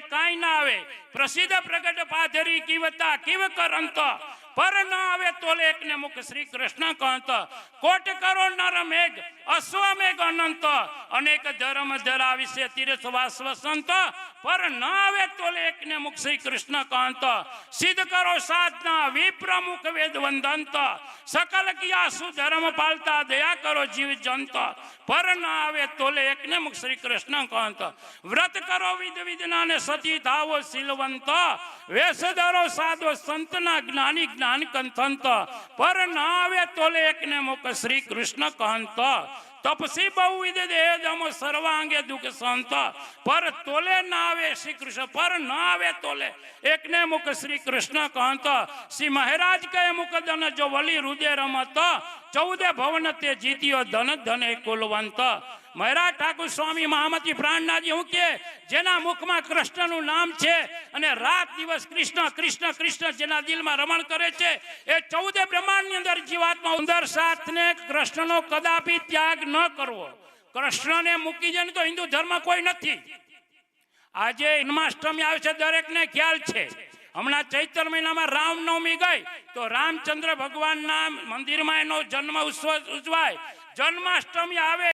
કાંઈ ના આવે. પ્રસિદ્ધ પ્રગટ પાધરી કિવતા કિવ કરંત પર ના આવે તોલે એકને મુખ શ્રી કૃષ્ણ કહંત. કોટ કરો નર મેઘ અશ્વમેઘ અનંત. અનેક ધર્મ ધરાવિશે તીર્થ વાસવસંત પર ન આવે તોલે એકને મુખ શ્રી કૃષ્ણ કહંત. સિદ્ધ કરો સાધના, વિપ્રમુખ વેદ વંદંત સકલ કિયા સુધર્મ પાલતા દયા કરો જીવ જંત પર ના આવે તોલે એકને મુખ શ્રી કૃષ્ણ કહંત વ્રત કરો વિધ વિધના ને સતી ધાવો શીલવંત વેશ ધરો સાધો સંતના જ્ઞાની જ્ઞાન કંથંત પર ના આવે તોલે એકને મુખ શ્રી કૃષ્ણ કહંત તપસી બહુવિધ દેહ દમ સર્વાંગે દુઃખ સંત. પર તોલે ના આવે શ્રી કૃષ્ણ, પર ન આવે તોલે. એકને મુખ શ્રી કૃષ્ણ કહંત, શ્રી મહારાજ કહે મુખ ધન જો વલી રુદે રમત, ચૌદે ભવન તે જીત્યો ધન ધને કુલવંત. મહારાજ ઠાકુર સ્વામી મહામતી પ્રાણનાજી હું કે જેના મુખમાં કૃષ્ણનું નામ છે અને રાત દિવસ કૃષ્ણ કૃષ્ણ કૃષ્ણ જેના દિલમાં રમણ કરે છે, એ ચૌદે બ્રહ્માંડની અંદર જીવાત્મા ઉંદર સાથને કૃષ્ણનો કદાપી ત્યાગ ન કરવો. કૃષ્ણને મૂકી જાય તો હિન્દુ ધર્મ કોઈ નથી. આજે જન્માષ્ટમી આવે છે, દરેકને ખ્યાલ છે. હમણાં ચૈત્ર મહિનામાં રામનવમી ગઈ, તો રામચંદ્ર ભગવાનના મંદિરમાં એનો જન્મ ઉત્સવ ઉજવાય. જન્માષ્ટમી આવે